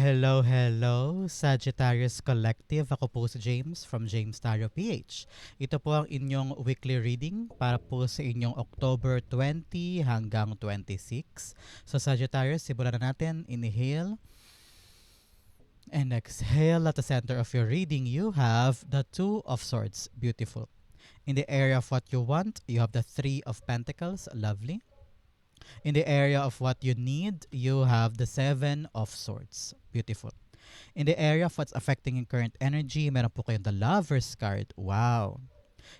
Hello, hello, Sagittarius Collective. Ako po si James from James Tarot PH. Ito po ang inyong weekly reading para po sa inyong October 20 hanggang 26. So Sagittarius, simulan na natin. Inhale. And exhale at the center of your reading, you have the Two of Swords. Beautiful. In the area of what you want, you have the Three of Pentacles. Lovely. In the area of what you need, you have the Seven of Swords. Beautiful. In the area of what's affecting your current energy, meron po kayong the Lover's card. Wow.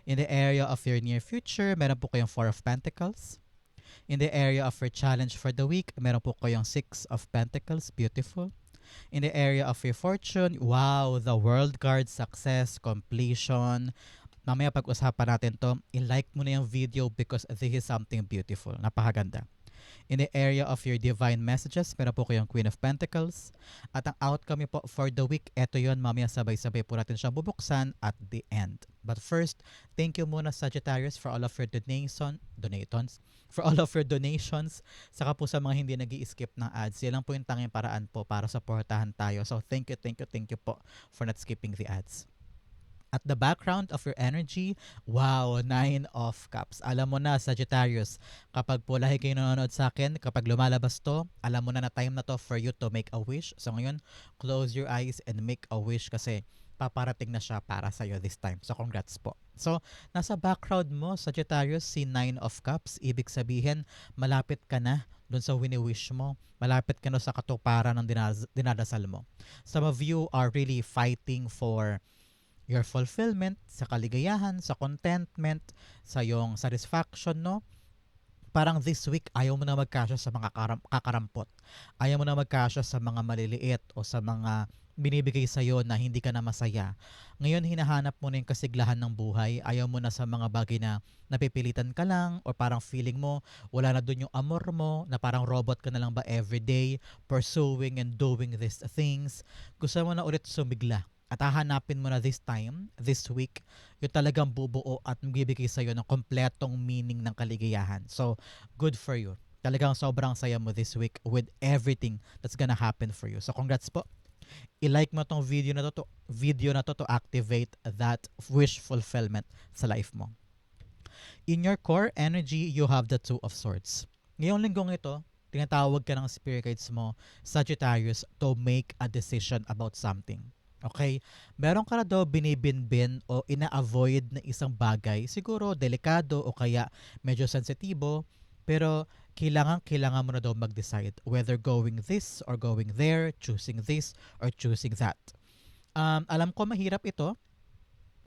In the area of your near future, meron po kayong Four of Pentacles. In the area of your challenge for the week, meron po kayong Six of Pentacles. Beautiful. In the area of your fortune, wow, the World card, success, completion. Mamaya pag-usapan natin to, i-like mo na yung video because this is something beautiful. Napakaganda. In the area of your divine messages, meron po kayong Queen of Pentacles. At ang outcome po for the week, eto yon mamaya sabay-sabay po natin siyang bubuksan at the end. But first, thank you muna Sagittarius for all of your donation, donations, for all of your donations. Saka po sa mga hindi nag skip ng ads, yan lang po yung tanging paraan po para supportahan tayo. So thank you, thank you, thank you po for not skipping the ads. At the background of your energy, wow, nine of cups. Alam mo na, Sagittarius, kapag po lahi kayo nanonood sa akin, kapag lumalabas to, alam mo na na time na to for you to make a wish. So ngayon, close your eyes and make a wish kasi paparating na siya para sa iyo this time. So congrats po. So, nasa background mo, Sagittarius, si Nine of Cups, ibig sabihin, malapit ka na dun sa wini-wish mo. Malapit ka na sa katuparan ng dinadasal mo. Some of you are really fighting for your fulfillment, sa kaligayahan, sa contentment, sa yung satisfaction, no? Parang this week, ayaw mo na magkasya sa mga karam- kakarampot. Ayaw mo na magkasya sa mga maliliit o sa mga binibigay sa iyo na hindi ka na masaya. Ngayon, hinahanap mo na yung kasiglahan ng buhay. Ayaw mo na sa mga bagay na napipilitan ka lang or parang feeling mo wala na doon yung amor mo na parang robot ka na lang ba everyday pursuing and doing these things. Gusto mo na ulit sumigla at hahanapin mo na this time, this week, yung talagang bubuo at magbibigay sa iyo ng kompletong meaning ng kaligayahan. So, good for you. Talagang sobrang saya mo this week with everything that's gonna happen for you. So, congrats po. I-like mo tong video na to, to video na to to activate that wish fulfillment sa life mo. In your core energy, you have the Two of Swords. Ngayong linggong ito, tinatawag ka ng spirit guides mo, Sagittarius, to make a decision about something Okay? Meron ka na daw binibinbin o ina-avoid na isang bagay, siguro delikado o kaya medyo sensitibo, pero kailangan kailangan mo na daw mag-decide whether going this or going there, choosing this or choosing that. Um, alam ko mahirap ito,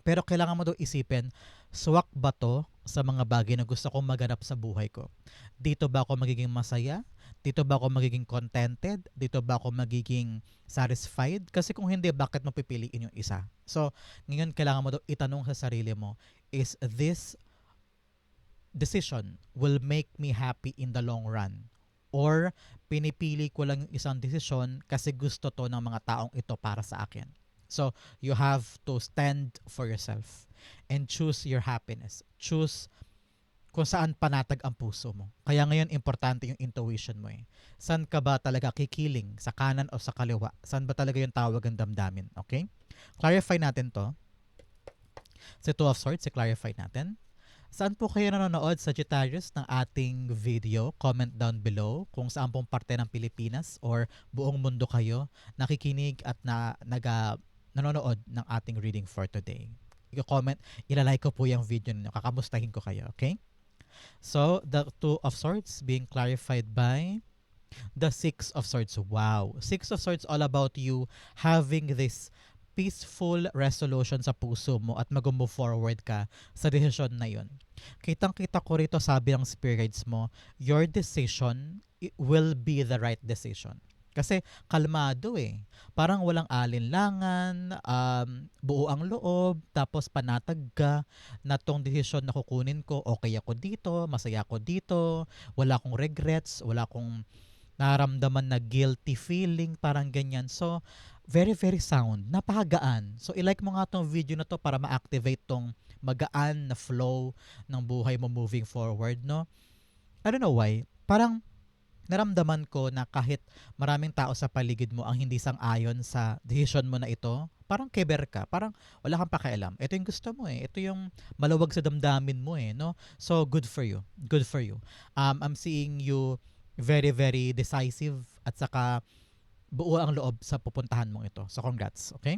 pero kailangan mo daw isipin, swak ba to sa mga bagay na gusto kong maganap sa buhay ko? Dito ba ako magiging masaya? Dito ba ako magiging contented? Dito ba ako magiging satisfied? Kasi kung hindi, bakit mo pipiliin yung isa? So, ngayon kailangan mo daw itanong sa sarili mo, is this decision will make me happy in the long run? Or pinipili ko lang yung isang desisyon kasi gusto to ng mga taong ito para sa akin? So, you have to stand for yourself and choose your happiness. Choose kung saan panatag ang puso mo. Kaya ngayon, importante yung intuition mo eh. Saan ka ba talaga kikiling? Sa kanan o sa kaliwa? Saan ba talaga yung tawag ang damdamin? Okay? Clarify natin to. Sa Two of Swords, i-clarify natin. Saan po kayo nanonood, Sagittarius, ng ating video? Comment down below kung saan pong parte ng Pilipinas or buong mundo kayo nakikinig at na, naga, nanonood ng ating reading for today. I-comment, ilalike ko po yung video ninyo. Kakamustahin ko kayo, okay? So, the Two of Swords being clarified by the Six of Swords. Wow. Six of Swords all about you having this peaceful resolution sa puso mo at mag-move forward ka sa decision na yun. Kitang-kita ko rito sabi ng spirit guides mo, your decision will be the right decision. Kasi kalmado eh. Parang walang alinlangan, um, buo ang loob, tapos panatag ka na tong desisyon na kukunin ko, okay ako dito, masaya ako dito, wala akong regrets, wala akong naramdaman na guilty feeling, parang ganyan. So, very, very sound. Napakagaan. So, ilike mo nga tong video na to para ma-activate tong magaan na flow ng buhay mo moving forward, no? I don't know why. Parang naramdaman ko na kahit maraming tao sa paligid mo ang hindi sang-ayon sa decision mo na ito, parang keber ka, parang wala kang pakialam. Ito yung gusto mo eh. Ito yung maluwag sa damdamin mo eh, no? So, good for you. Good for you. Um, I'm seeing you very, very decisive at saka buo ang loob sa pupuntahan mong ito. So, congrats. Okay?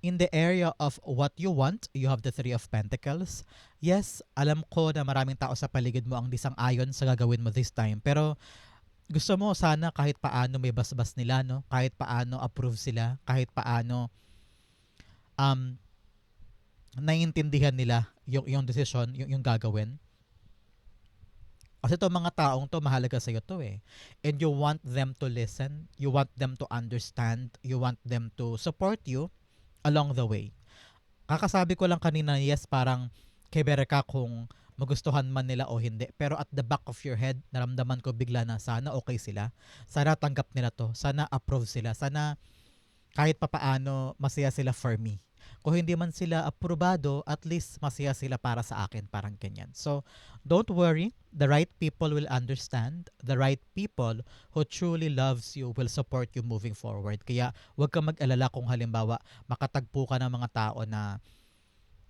In the area of what you want, you have the Three of Pentacles. Yes, alam ko na maraming tao sa paligid mo ang disang ayon sa gagawin mo this time. Pero gusto mo sana kahit paano may basbas nila, no? Kahit paano approve sila, kahit paano um, naiintindihan nila yung, yung decision, yung, yung gagawin. Kasi to mga taong to, mahalaga sa'yo to eh. And you want them to listen, you want them to understand, you want them to support you along the way. Kakasabi ko lang kanina, yes, parang kebere ka kung magustuhan man nila o hindi. Pero at the back of your head, naramdaman ko bigla na sana okay sila. Sana tanggap nila to. Sana approve sila. Sana kahit papaano masaya sila for me. Kung hindi man sila aprobado, at least masaya sila para sa akin. Parang ganyan. So, don't worry. The right people will understand. The right people who truly loves you will support you moving forward. Kaya, huwag kang mag-alala kung halimbawa makatagpo ka ng mga tao na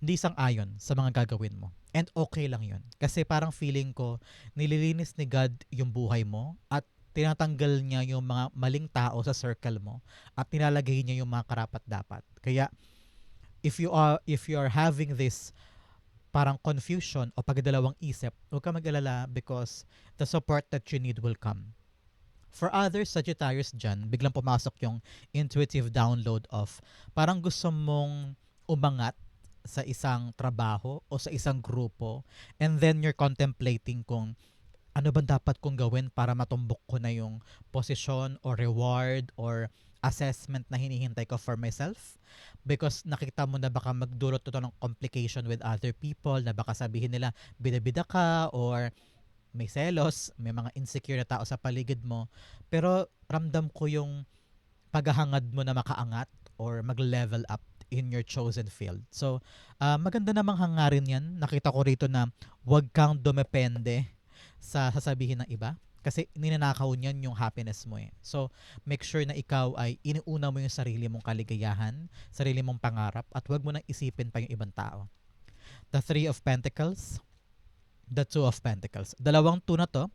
hindi sang-ayon sa mga gagawin mo. And okay lang yun. Kasi parang feeling ko, nililinis ni God yung buhay mo at tinatanggal niya yung mga maling tao sa circle mo at nilalagay niya yung mga karapat dapat. Kaya if you are if you are having this parang confusion o pagdalawang isip, huwag ka mag-alala because the support that you need will come. For others, Sagittarius dyan, biglang pumasok yung intuitive download of parang gusto mong umangat sa isang trabaho o sa isang grupo and then you're contemplating kung ano ba dapat kong gawin para matumbok ko na yung posisyon or reward or assessment na hinihintay ko for myself because nakita mo na baka magdulot ito ng complication with other people na baka sabihin nila bida-bida ka or may selos, may mga insecure na tao sa paligid mo pero ramdam ko yung paghahangad mo na makaangat or mag-level up in your chosen field. So, uh, maganda namang hangarin yan. Nakita ko rito na wag kang dumepende sa sasabihin ng iba. Kasi ninanakaw niyan yung happiness mo eh. So, make sure na ikaw ay iniuna mo yung sarili mong kaligayahan, sarili mong pangarap, at wag mo nang isipin pa yung ibang tao. The Three of Pentacles, the Two of Pentacles. Dalawang two na to.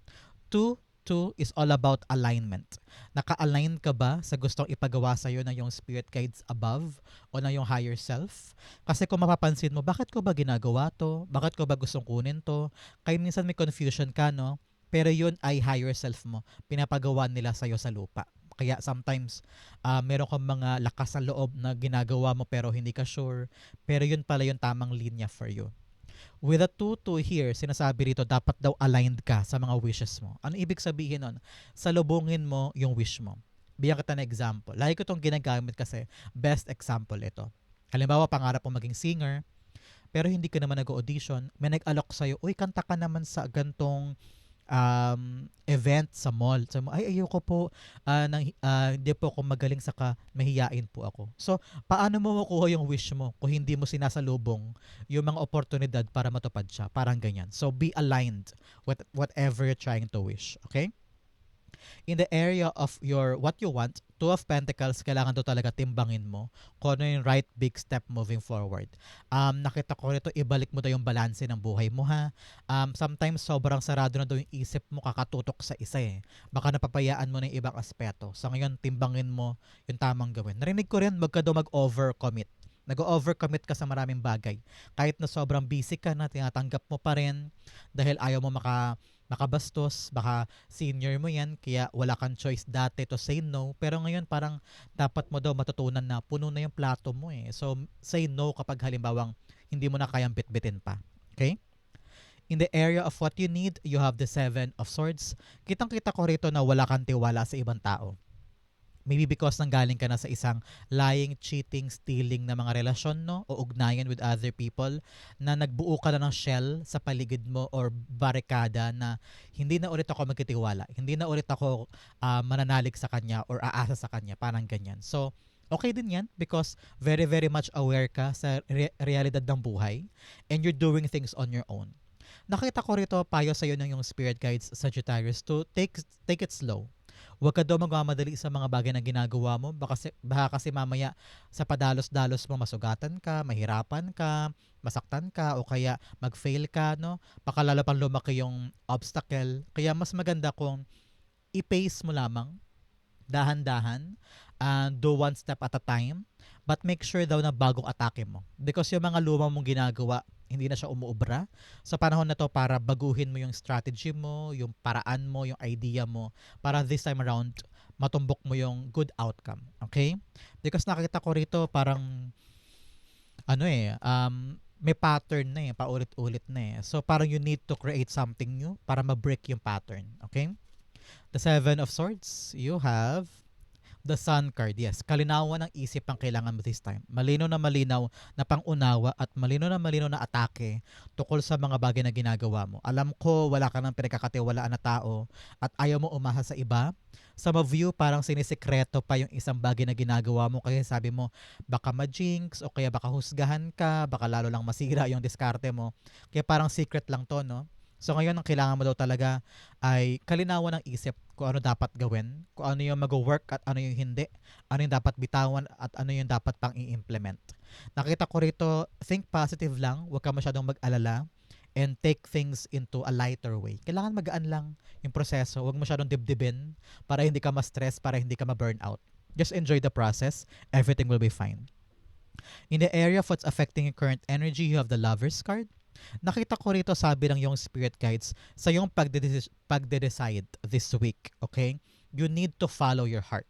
Two two is all about alignment. Naka-align ka ba sa gustong ipagawa sa iyo ng yung spirit guides above o na yung higher self? Kasi kung mapapansin mo, bakit ko ba ginagawa to? Bakit ko ba gustong kunin to? Kaya minsan may confusion ka, no? Pero yun ay higher self mo. Pinapagawa nila sa iyo sa lupa. Kaya sometimes, uh, meron kang mga lakas sa loob na ginagawa mo pero hindi ka sure. Pero yun pala yung tamang linya for you. With a 2-2 here, sinasabi rito, dapat daw aligned ka sa mga wishes mo. Ano ibig sabihin nun? Salubungin mo yung wish mo. Bigyan kita ng example. Lagi ko itong ginagamit kasi best example ito. Halimbawa, pangarap mo maging singer, pero hindi ka naman nag-audition, may nag-alok sa'yo, uy, kanta ka naman sa gantong um, event sa mall. Mo, ay ayoko po, uh, nang, uh, hindi po ako magaling saka mahiyain po ako. So, paano mo makuha yung wish mo kung hindi mo sinasalubong yung mga oportunidad para matupad siya? Parang ganyan. So, be aligned with whatever you're trying to wish. Okay? In the area of your what you want, Two of Pentacles, kailangan to talaga timbangin mo kung ano yung right big step moving forward. Um, nakita ko rito, ibalik mo daw yung balanse ng buhay mo ha. Um, sometimes sobrang sarado na daw yung isip mo kakatutok sa isa eh. Baka napapayaan mo na yung ibang aspeto. So ngayon, timbangin mo yung tamang gawin. Narinig ko rin, magka daw mag-overcommit nag-overcommit ka sa maraming bagay. Kahit na sobrang busy ka na, tinatanggap mo pa rin dahil ayaw mo maka makabastos, baka senior mo yan, kaya wala kang choice dati to say no. Pero ngayon parang dapat mo daw matutunan na puno na yung plato mo eh. So say no kapag halimbawang hindi mo na kayang bitbitin pa. Okay? In the area of what you need, you have the Seven of Swords. Kitang-kita ko rito na wala kang tiwala sa ibang tao maybe because nang galing ka na sa isang lying, cheating, stealing na mga relasyon no o ugnayan with other people na nagbuo ka na ng shell sa paligid mo or barikada na hindi na ulit ako magtitiwala. Hindi na ulit ako uh, mananalig sa kanya or aasa sa kanya. Parang ganyan. So, okay din yan because very very much aware ka sa re- realidad ng buhay and you're doing things on your own. nakita ko rito payo sa iyo ng yung spirit guides Sagittarius to take take it slow. Huwag ka daw magmamadali sa mga bagay na ginagawa mo. Baka kasi, baka kasi mamaya sa padalos-dalos mo masugatan ka, mahirapan ka, masaktan ka, o kaya mag-fail ka, no? Baka lalo pang lumaki yung obstacle. Kaya mas maganda kung i-pace mo lamang, dahan-dahan, and do one step at a time. But make sure daw na bagong atake mo. Because yung mga lumang mong ginagawa, hindi na siya umuubra. Sa panahon na to para baguhin mo yung strategy mo, yung paraan mo, yung idea mo para this time around matumbok mo yung good outcome. Okay? Because nakita ko rito parang ano eh, um, may pattern na eh, paulit-ulit na eh. So parang you need to create something new para ma-break yung pattern. Okay? The Seven of Swords, you have the Sun card. Yes, kalinawan ng isip ang kailangan mo this time. Malinaw na malinaw na pangunawa at malinaw na malinaw na atake tukol sa mga bagay na ginagawa mo. Alam ko wala ka ng pinagkakatiwalaan na tao at ayaw mo umasa sa iba. Of you parang sinisikreto pa yung isang bagay na ginagawa mo kasi sabi mo baka ma-jinx o kaya baka husgahan ka, baka lalo lang masira yung diskarte mo. Kaya parang secret lang to, no? So ngayon ang kailangan mo daw talaga ay kalinawan ng isip kung ano dapat gawin, kung ano yung mag-work at ano yung hindi, ano yung dapat bitawan at ano yung dapat pang i-implement. Nakita ko rito, think positive lang, huwag ka masyadong mag-alala and take things into a lighter way. Kailangan magaan lang yung proseso, huwag masyadong dibdibin para hindi ka ma-stress, para hindi ka ma-burn out. Just enjoy the process, everything will be fine. In the area of what's affecting your current energy, you have the Lover's card. Nakita ko rito sabi ng yung spirit guides sa yung pagde- pagde-decide this week, okay? You need to follow your heart.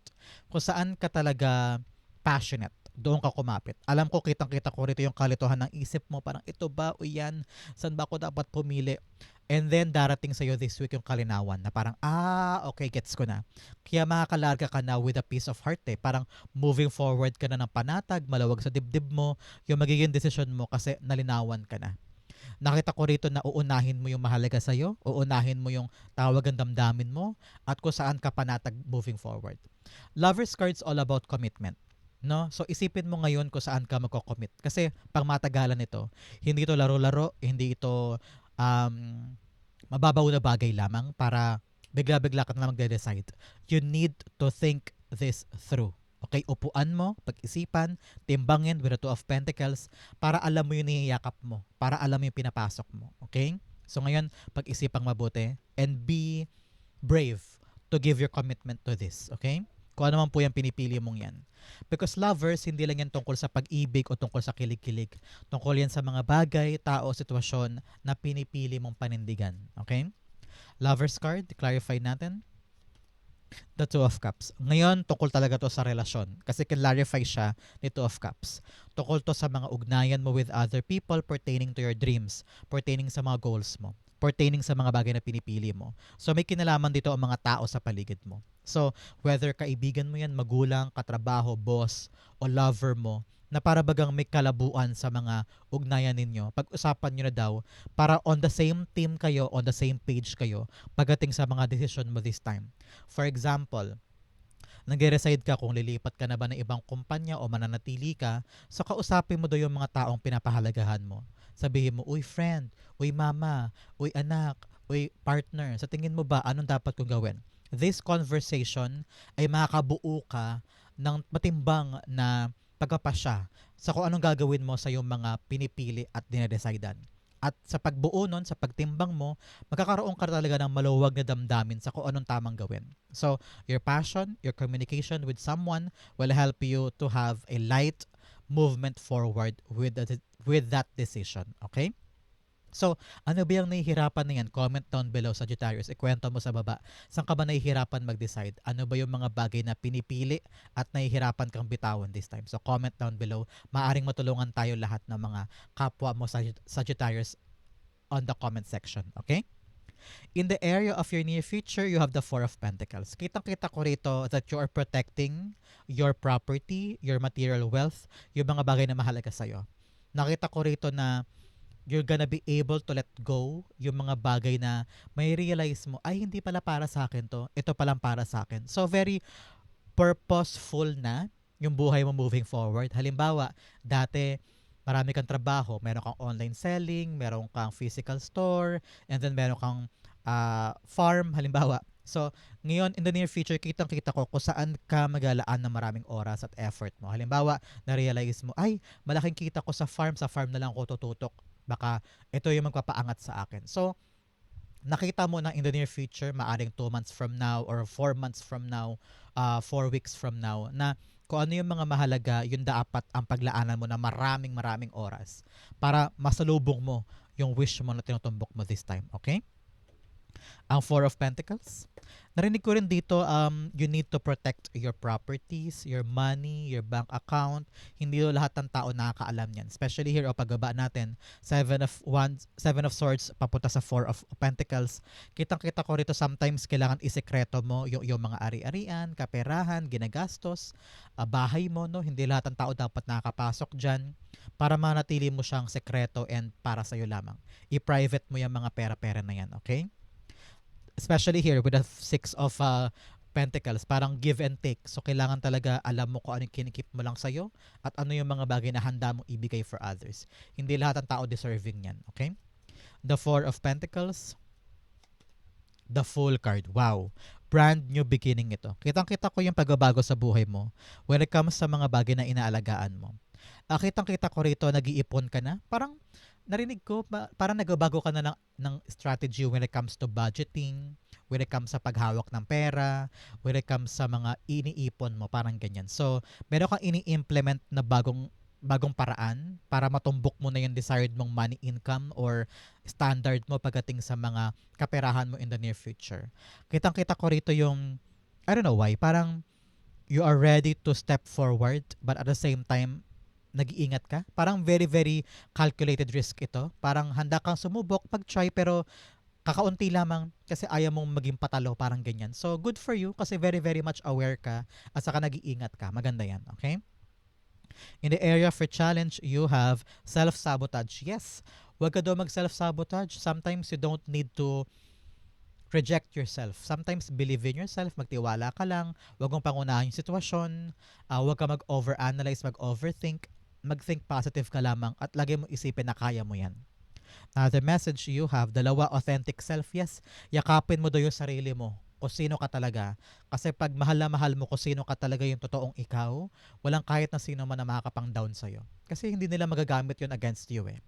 Kung saan ka talaga passionate, doon ka kumapit. Alam ko, kitang-kita ko rito yung kalituhan ng isip mo, parang ito ba o yan? Saan ba ako dapat pumili? And then darating sa'yo this week yung kalinawan na parang, ah, okay, gets ko na. Kaya makakalarga ka na with a peace of heart eh. Parang moving forward ka na ng panatag, malawag sa dibdib mo, yung magiging decision mo kasi nalinawan ka na nakita ko rito na uunahin mo yung mahalaga sa'yo, uunahin mo yung tawag ang damdamin mo, at kung saan ka panatag moving forward. Lover's card's all about commitment. No? So isipin mo ngayon kung saan ka magko-commit. Kasi pang matagalan ito, hindi ito laro-laro, hindi ito um, mababaw na bagay lamang para bigla-bigla ka na magde-decide. You need to think this through. Okay, upuan mo, pag-isipan, timbangin with the two of pentacles para alam mo yung niyayakap mo, para alam mo yung pinapasok mo. Okay? So ngayon, pag-isipang mabuti and be brave to give your commitment to this. Okay? Kung ano man po yung pinipili mong yan. Because lovers, hindi lang yan tungkol sa pag-ibig o tungkol sa kilig-kilig. Tungkol yan sa mga bagay, tao, sitwasyon na pinipili mong panindigan. Okay? Lovers card, clarify natin. The Two of Cups. Ngayon, tungkol talaga to sa relasyon. Kasi clarify siya ni Two of Cups. Tungkol to sa mga ugnayan mo with other people pertaining to your dreams, pertaining sa mga goals mo, pertaining sa mga bagay na pinipili mo. So may kinalaman dito ang mga tao sa paligid mo. So whether kaibigan mo yan, magulang, katrabaho, boss, o lover mo, na para bagang may kalabuan sa mga ugnayan ninyo. Pag-usapan nyo na daw para on the same team kayo, on the same page kayo pagdating sa mga decision mo this time. For example, nag-reside ka kung lilipat ka na ba ng ibang kumpanya o mananatili ka, so kausapin mo daw yung mga taong pinapahalagahan mo. Sabihin mo, uy friend, uy mama, uy anak, uy partner, sa tingin mo ba anong dapat kong gawin? This conversation ay makakabuo ka ng matimbang na pagpapasya sa kung anong gagawin mo sa iyong mga pinipili at dinedesidean. At sa pagbuo nun, sa pagtimbang mo, magkakaroon ka talaga ng maluwag na damdamin sa kung anong tamang gawin. So, your passion, your communication with someone will help you to have a light movement forward with that, with that decision. Okay? So, ano ba yung nahihirapan na yan? Comment down below, Sagittarius. Ikwento mo sa baba. Saan ka ba nahihirapan mag-decide? Ano ba yung mga bagay na pinipili at nahihirapan kang bitawan this time? So, comment down below. Maaring matulungan tayo lahat ng mga kapwa mo Sagittarius on the comment section. Okay? In the area of your near future, you have the Four of Pentacles. Kitang-kita ko rito that you are protecting your property, your material wealth, yung mga bagay na mahalaga sa'yo. Nakita ko rito na you're gonna be able to let go yung mga bagay na may realize mo, ay hindi pala para sa akin to, ito palang para sa akin. So very purposeful na yung buhay mo moving forward. Halimbawa, dati marami kang trabaho, meron kang online selling, meron kang physical store, and then meron kang ah, farm, halimbawa. So, ngayon, in the near future, kitang-kita ko kung saan ka magalaan ng maraming oras at effort mo. Halimbawa, na-realize mo, ay, malaking kita ko sa farm, sa farm na lang ako tututok. Baka ito yung magpapaangat sa akin. So, nakita mo na in the near future, maaring 2 months from now or 4 months from now, 4 weeks from now, na kung ano yung mga mahalaga, yun dapat ang paglaanan mo na maraming maraming oras para masalubong mo yung wish mo na tinutumbok mo this time. Okay? Ang Four of Pentacles. Narinig ko rin dito, um, you need to protect your properties, your money, your bank account. Hindi do lahat ng tao nakakaalam yan. Especially here, o pagbaba natin, Seven of Wands, Seven of Swords, papunta sa Four of Pentacles. Kitang-kita ko rito, sometimes kailangan isekreto mo yung, yung mga ari-arian, kaperahan, ginagastos, ah, bahay mo, no? Hindi lahat ng tao dapat nakakapasok dyan para manatili mo siyang sekreto and para sa'yo lamang. I-private mo yung mga pera-pera na yan, okay? Especially here with the six of uh, pentacles, parang give and take. So, kailangan talaga alam mo kung ano yung kinikip mo lang sa'yo at ano yung mga bagay na handa mong ibigay for others. Hindi lahat ng tao deserving yan. Okay? The four of pentacles, the full card. Wow. Brand new beginning ito. Kitang-kita ko yung pagbabago sa buhay mo when it comes sa mga bagay na inaalagaan mo. Uh, kitang-kita ko rito, nag-iipon ka na. Parang narinig ko, pa, parang nagbabago ka na ng, ng strategy when it comes to budgeting, when it comes sa paghawak ng pera, when it comes sa mga iniipon mo, parang ganyan. So, meron kang ini-implement na bagong bagong paraan para matumbok mo na yung desired mong money income or standard mo pagdating sa mga kaperahan mo in the near future. Kitang-kita ko rito yung, I don't know why, parang you are ready to step forward but at the same time, nag-iingat ka. Parang very, very calculated risk ito. Parang handa kang sumubok, pag-try, pero kakaunti lamang kasi ayaw mong maging patalo, parang ganyan. So, good for you kasi very, very much aware ka at saka nag-iingat ka. Maganda yan, okay? In the area for challenge, you have self-sabotage. Yes, wag ka daw mag-self-sabotage. Sometimes you don't need to reject yourself. Sometimes believe in yourself, magtiwala ka lang, wag mong pangunahan yung sitwasyon, uh, wag ka mag-overanalyze, mag-overthink mag-think positive ka lamang at lagi mo isipin na kaya mo yan. Now, the message you have, dalawa, authentic self, yes, yakapin mo daw yung sarili mo kung sino ka talaga. Kasi pag mahal na mahal mo kung sino ka talaga yung totoong ikaw, walang kahit na sino man na makakapang down sa'yo. Kasi hindi nila magagamit yun against you eh.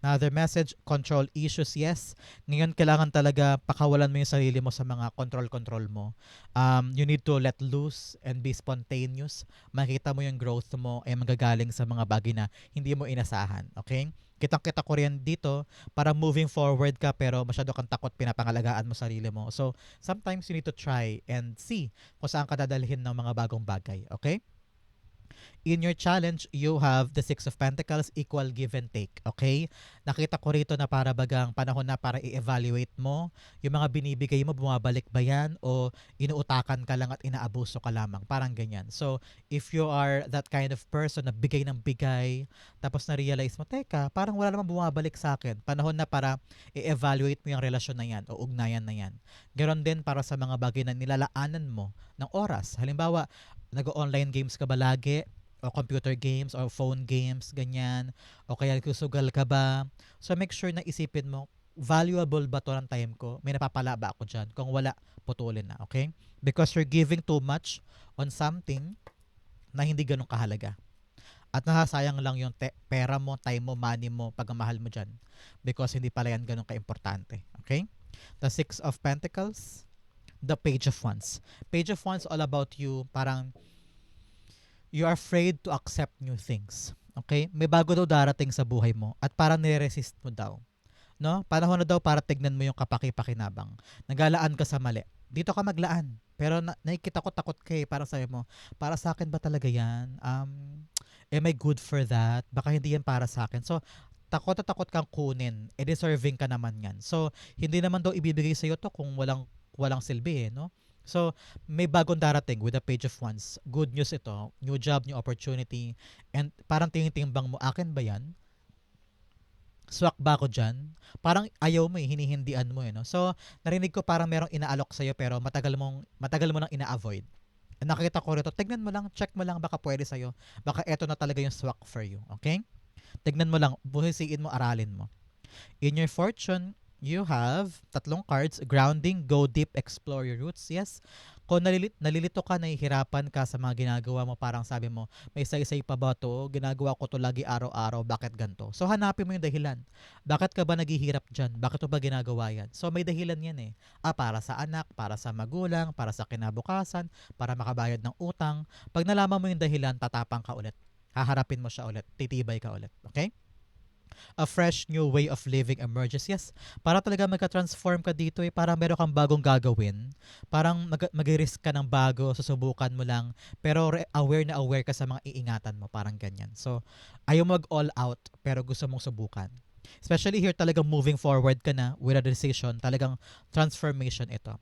Another message, control issues, yes. Ngayon, kailangan talaga pakawalan mo yung sarili mo sa mga control-control mo. Um, you need to let loose and be spontaneous. Makita mo yung growth mo ay magagaling sa mga bagay na hindi mo inasahan. Okay? kitang-kita ko rin dito para moving forward ka pero masyado kang takot pinapangalagaan mo sarili mo. So, sometimes you need to try and see kung saan ka dadalhin ng mga bagong bagay. Okay? In your challenge, you have the Six of Pentacles, equal give and take. Okay? Nakita ko rito na para bagang panahon na para i-evaluate mo yung mga binibigay mo, bumabalik ba yan o inuutakan ka lang at inaabuso ka lamang. Parang ganyan. So, if you are that kind of person na bigay ng bigay, tapos na-realize mo, teka, parang wala namang bumabalik sa akin. Panahon na para i-evaluate mo yung relasyon na yan o ugnayan na yan. Ganon din para sa mga bagay na nilalaanan mo ng oras. Halimbawa, nag-online games ka ba lagi? o computer games or phone games, ganyan, o kaya kusugal ka ba. So make sure na isipin mo, valuable ba to ng time ko? May napapala ba ako dyan? Kung wala, putulin na, okay? Because you're giving too much on something na hindi ganun kahalaga. At nasasayang lang yung te- pera mo, time mo, money mo, pagmamahal mo dyan. Because hindi pala yan ganun ka-importante. Okay? The Six of Pentacles, the Page of Wands. Page of Wands all about you, parang you are afraid to accept new things. Okay? May bago daw darating sa buhay mo at parang nire-resist mo daw. No? Panahon na daw para tignan mo yung kapaki-pakinabang. Nagalaan ka sa mali. Dito ka maglaan. Pero na- nakikita ko takot kay eh, para sa mo. Para sa akin ba talaga yan? Um, am I good for that? Baka hindi yan para sa akin. So, takot at takot kang kunin. E deserving ka naman yan. So, hindi naman daw ibibigay sa iyo to kung walang walang silbi eh, no? So, may bagong darating with the page of wands. Good news ito. New job, new opportunity. And parang tingin-timbang mo, akin ba yan? Swak ba ako dyan? Parang ayaw mo eh, hinihindian mo eh. No? So, narinig ko parang merong inaalok sa'yo pero matagal, mong, matagal mo nang ina-avoid. Nakita ko rito, tignan mo lang, check mo lang, baka pwede sa'yo. Baka eto na talaga yung swak for you. Okay? Tignan mo lang, buhisiin mo, aralin mo. In your fortune, you have tatlong cards, grounding, go deep, explore your roots. Yes. Kung nalilit, nalilito ka, nahihirapan ka sa mga ginagawa mo, parang sabi mo, may say-say pa ba to? Ginagawa ko to lagi araw-araw, bakit ganto? So hanapin mo yung dahilan. Bakit ka ba naghihirap dyan? Bakit mo ba ginagawa yan? So may dahilan yan eh. Ah, para sa anak, para sa magulang, para sa kinabukasan, para makabayad ng utang. Pag nalaman mo yung dahilan, tatapang ka ulit. Haharapin mo siya ulit. Titibay ka ulit. Okay? A fresh new way of living emerges. Yes, para talaga magka-transform ka dito eh, para meron kang bagong gagawin. Parang mag- mag-risk ka ng bago, susubukan mo lang, pero re- aware na aware ka sa mga iingatan mo, parang ganyan. So, ayaw mag all out, pero gusto mong subukan. Especially here, talagang moving forward ka na with a decision, talagang transformation ito.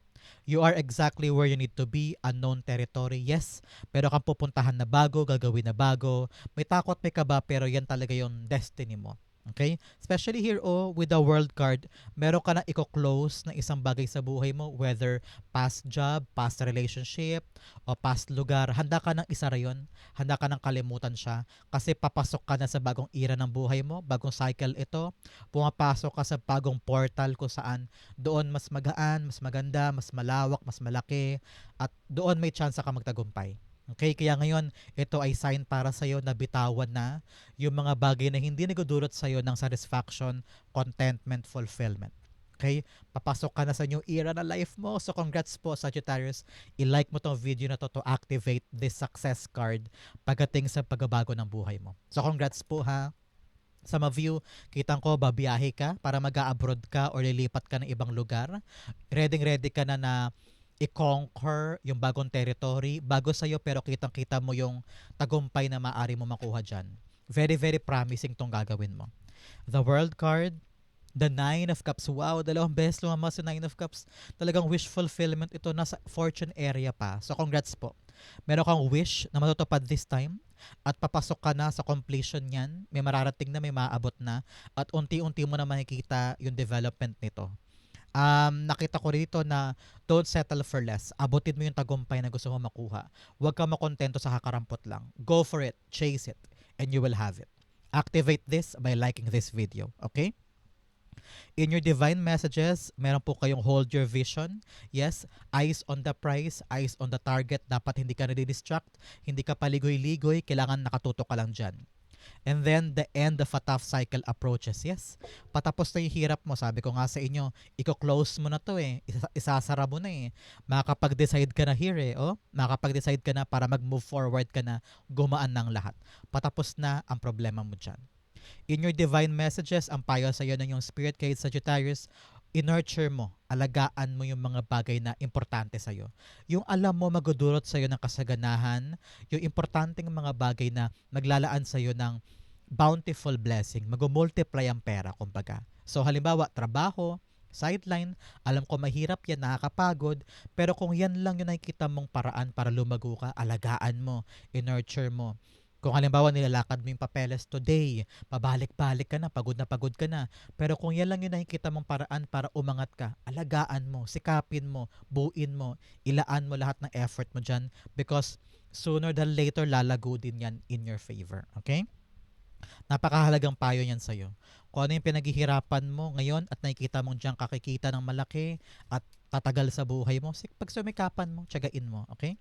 You are exactly where you need to be, unknown territory, yes. Pero kang pupuntahan na bago, gagawin na bago. May takot, may kaba, pero yan talaga yung destiny mo. Okay? Especially here, oh, with the world card, meron ka na i-close na isang bagay sa buhay mo, whether past job, past relationship, o past lugar. Handa ka nang isara yun. Handa ka nang kalimutan siya. Kasi papasok ka na sa bagong era ng buhay mo, bagong cycle ito. Pumapasok ka sa bagong portal kung saan doon mas magaan, mas maganda, mas malawak, mas malaki, at doon may chance ka magtagumpay. Okay, kaya ngayon, ito ay sign para sa iyo na bitawan na yung mga bagay na hindi nagdudulot sa iyo ng satisfaction, contentment, fulfillment. Okay? Papasok ka na sa new era na life mo. So congrats po Sagittarius. I-like mo tong video na to to activate this success card pagdating sa pagbabago ng buhay mo. So congrats po ha. Sa mga view, kitang ko babiyahe ka para mag-abroad ka or lilipat ka ng ibang lugar. Ready ready ka na na i-conquer yung bagong territory, bago sa'yo pero kitang-kita mo yung tagumpay na maaari mo makuha dyan. Very, very promising tong gagawin mo. The World card, the Nine of Cups. Wow, dalawang beses lumabas sa Nine of Cups. Talagang wish fulfillment ito. Nasa fortune area pa. So congrats po. Meron kang wish na matutupad this time at papasok ka na sa completion niyan. May mararating na, may maaabot na at unti-unti mo na makikita yung development nito um, nakita ko rito na don't settle for less. Abutin mo yung tagumpay na gusto mo makuha. Huwag ka makontento sa kakarampot lang. Go for it. Chase it. And you will have it. Activate this by liking this video. Okay? In your divine messages, meron po kayong hold your vision. Yes, eyes on the prize, eyes on the target. Dapat hindi ka na-distract, hindi ka paligoy-ligoy, kailangan nakatutok ka lang dyan. And then the end of a tough cycle approaches. Yes, patapos na yung hirap mo. Sabi ko nga sa inyo, i-close mo na to eh. Isa- isasara mo na eh. Makakapag-decide ka na here eh. Oh? Makakapag-decide ka na para mag-move forward ka na gumaan ng lahat. Patapos na ang problema mo dyan. In your divine messages, ang payo sa iyo ng yung spirit kay Sagittarius, i-nurture mo, alagaan mo yung mga bagay na importante sa iyo. Yung alam mo magdudulot sa iyo ng kasaganahan, yung importanteng mga bagay na maglalaan sa iyo ng bountiful blessing, mag-multiply ang pera, kumbaga. So halimbawa, trabaho, sideline, alam ko mahirap yan, nakakapagod, pero kung yan lang yung nakikita mong paraan para lumago ka, alagaan mo, i-nurture mo. Kung halimbawa nilalakad mo yung papeles today, pabalik-balik ka na, pagod na pagod ka na. Pero kung yan lang yung nakikita mong paraan para umangat ka, alagaan mo, sikapin mo, buuin mo, ilaan mo lahat ng effort mo dyan because sooner than later lalago din yan in your favor. Okay? Napakahalagang payo yan sa'yo. Kung ano yung pinaghihirapan mo ngayon at nakikita mong dyan kakikita ng malaki at tatagal sa buhay mo, pagsumikapan mo, tsagain mo. Okay?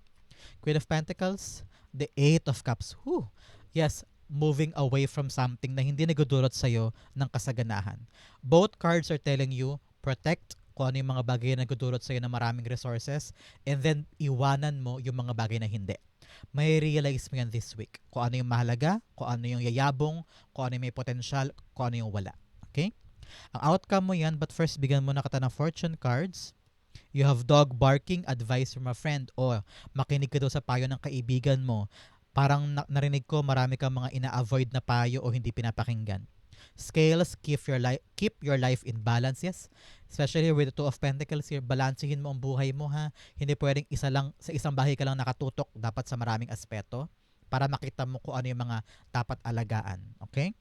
Queen of Pentacles, the Eight of Cups. Whew. Yes, moving away from something na hindi nagdudulot sa'yo ng kasaganahan. Both cards are telling you, protect kung ano yung mga bagay na nagdudulot sa'yo ng maraming resources and then iwanan mo yung mga bagay na hindi. May realize mo yan this week. Kung ano yung mahalaga, kung ano yung yayabong, kung ano yung may potential, kung ano yung wala. Okay? Ang outcome mo yan, but first bigyan mo na kita ng fortune cards You have dog barking, advice from a friend, o makinig ka daw sa payo ng kaibigan mo. Parang na- narinig ko marami kang mga ina-avoid na payo o hindi pinapakinggan. Scales, keep your life keep your life in balance, yes. Especially with the two of pentacles here, balansehin mo ang buhay mo ha. Hindi pwedeng isa lang sa isang bahay ka lang nakatutok, dapat sa maraming aspeto para makita mo kung ano yung mga dapat alagaan, okay?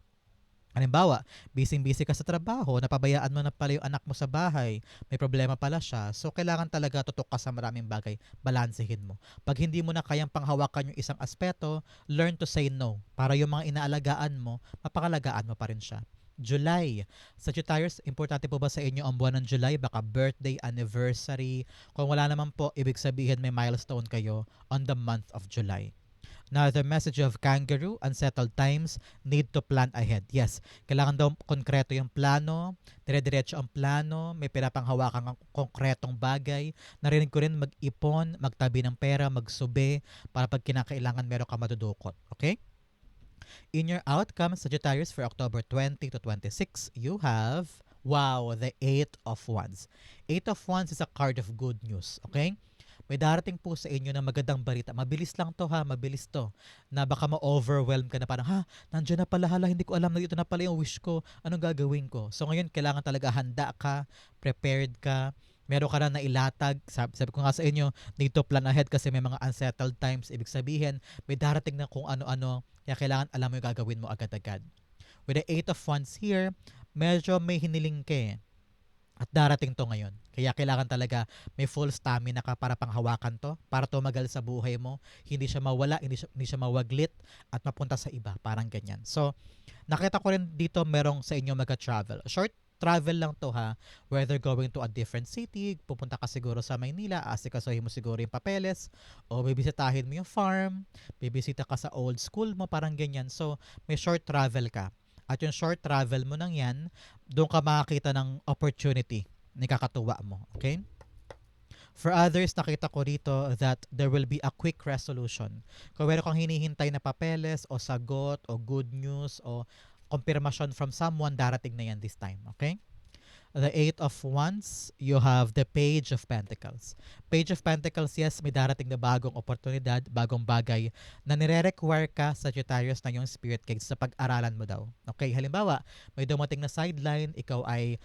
Halimbawa, busy-busy ka sa trabaho, napabayaan mo na pala yung anak mo sa bahay, may problema pala siya, so kailangan talaga tutok ka sa maraming bagay, balansehin mo. Pag hindi mo na kayang panghawakan yung isang aspeto, learn to say no para yung mga inaalagaan mo, mapakalagaan mo pa rin siya. July. Sagittarius, importante po ba sa inyo ang buwan ng July? Baka birthday, anniversary. Kung wala naman po, ibig sabihin may milestone kayo on the month of July. Now, the message of kangaroo, unsettled times, need to plan ahead. Yes, kailangan daw konkreto yung plano, dire-diretso ang plano, may pinapanghawakan ang konkretong bagay. Narinig ko rin mag-ipon, magtabi ng pera, magsube, para pag kinakailangan meron ka madudukot. Okay? In your outcome, Sagittarius, for October 20 to 26, you have, wow, the Eight of Wands. Eight of Wands is a card of good news. Okay? May darating po sa inyo na magandang balita. Mabilis lang to ha, mabilis to. Na baka ma-overwhelm ka na parang, ha, nandiyan na pala, hala, hindi ko alam na dito na pala yung wish ko. Anong gagawin ko? So ngayon, kailangan talaga handa ka, prepared ka, meron ka na nailatag. Sabi, sabi ko nga sa inyo, need to plan ahead kasi may mga unsettled times. Ibig sabihin, may darating na kung ano-ano. Kaya kailangan alam mo yung gagawin mo agad-agad. With the Eight of Wands here, medyo may hiniling ka eh. At darating to ngayon. Kaya kailangan talaga may full stamina ka para panghawakan to, para tumagal sa buhay mo. Hindi siya mawala, hindi siya, hindi siya mawaglit at mapunta sa iba. Parang ganyan. So, nakita ko rin dito merong sa inyo magka-travel. Short travel lang to ha. Whether going to a different city, pupunta ka siguro sa Maynila, asikasuhin mo siguro yung papeles, o bibisitahin mo yung farm, bibisita ka sa old school mo, parang ganyan. So, may short travel ka. At yung short travel mo nang yan, doon ka makakita ng opportunity ni kakatuwa mo. Okay? For others, nakita ko rito that there will be a quick resolution. Kung meron kang hinihintay na papeles o sagot o good news o confirmation from someone, darating na yan this time. Okay? The Eight of Wands, you have the Page of Pentacles. Page of Pentacles, yes, may darating na bagong oportunidad, bagong bagay na nire-require ka, Sagittarius, na yung spirit guide sa pag-aralan mo daw. Okay, halimbawa, may dumating na sideline, ikaw ay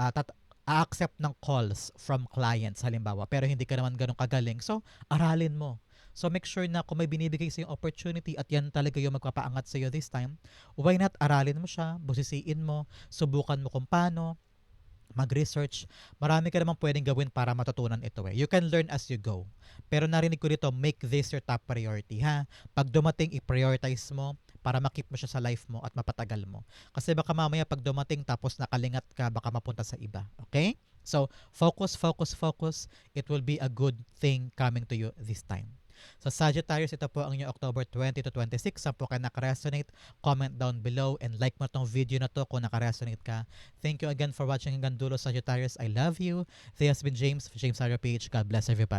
uh, tat- accept ng calls from clients, halimbawa, pero hindi ka naman ganun kagaling. So, aralin mo. So make sure na kung may binibigay sa opportunity at yan talaga yung magpapaangat sa iyo this time, why not aralin mo siya, busisiin mo, subukan mo kung paano, mag-research, marami ka naman pwedeng gawin para matutunan ito eh. You can learn as you go. Pero narinig ko dito, make this your top priority ha. Pag dumating, i-prioritize mo para makip mo siya sa life mo at mapatagal mo. Kasi baka mamaya pag dumating tapos nakalingat ka, baka mapunta sa iba. Okay? So, focus, focus, focus. It will be a good thing coming to you this time. Sa Sagittarius, ito po ang inyong October 20 to 26. Saan po kayo nakaresonate? Comment down below and like mo tong video na to kung nakaresonate ka. Thank you again for watching hanggang dulo Sagittarius. I love you. This has been James, James Sarah Page. God bless everybody.